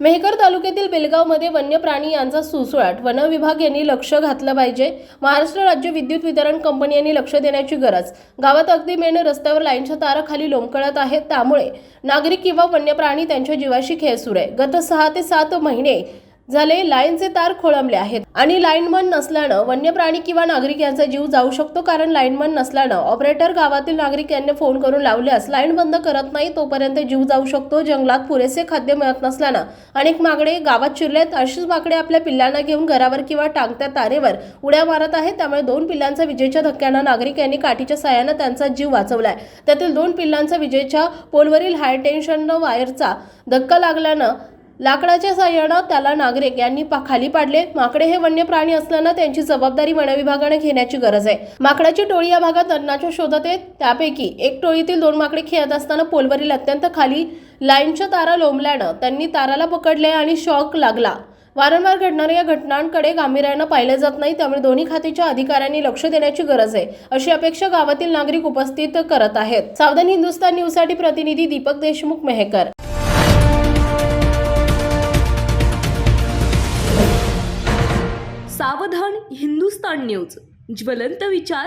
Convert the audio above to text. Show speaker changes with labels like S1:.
S1: मेहकर तालुक्यातील बेलगावमध्ये वन्य प्राणी यांचा सुसुळाट वन विभाग यांनी लक्ष घातलं पाहिजे. महाराष्ट्र राज्य विद्युत वितरण कंपनी यांनी लक्ष देण्याची गरज. गावात अगदी मेन रस्त्यावर लाईनच्या तारा खाली लोंबकळत आहेत. त्यामुळे नागरिक किंवा वन्य प्राणी त्यांच्या जीवाशी खेळ सुरू आहे. गत सहा ते सात महिने झाले. लाईनचे तार खोळंबले आहेत. आणि लाईनमन नसल्यानं वन्य प्राणी किंवा नागरिक यांचा जीव जाऊ शकतो कारण लाईनमन नसल्यानं ऑपरेटर गावातील नागरिक यांनी फोन करून लावल्यास लाईन बंद करत नाही तोपर्यंत जीव जाऊ शकतो. जंगलात पुरेसे खाद्य मिळत नसल्यानं अनेक मागडे गावात शिरलेत. अशीच माकडे आपल्या पिल्लांना घेऊन घरावर किंवा टांगत्या तारेवर उड्या मारत आहेत. त्यामुळे दोन पिल्लांचा विजेच्या धक्क्यानं नागरिक यांनी काठीच्या साह्यानं त्यांचा जीव वाचवलाय. त्यातील दोन पिल्लांचा विजेच्या पोलवरील हाय टेन्शन वायरचा धक्का लागल्यानं लाकडाच्या साह्यानं त्याला नागरिक यांनी पा- खाली पाडले. माकडे हे वन्य प्राणी असल्यानं त्यांची जबाबदारी वनविभागाने घेण्याची गरज आहे. माकडाची टोळी या भागात अन्नाच्या शोधात आहे त्यापैकी एक टोळीतील दोन माकडे खेळत असताना पोलवरील अत्यंत खाली लाईनच्या तारा लोंबल्यानं त्यांनी ताराला पकडले आणि शॉक लागला. वारंवार घडणाऱ्या या घटनांकडे गांभीर्यानं पाहिले जात नाही. त्यामुळे दोन्ही खात्याच्या अधिकाऱ्यांनी लक्ष देण्याची गरज आहे. अशी अपेक्षा गावातील नागरिक उपस्थित करत आहेत. सावधान हिंदुस्तान न्यूजसाठी प्रतिनिधी दीपक देशमुख मेहकर.
S2: सावधान हिंदुस्तान न्यूज ज्वलंत विचार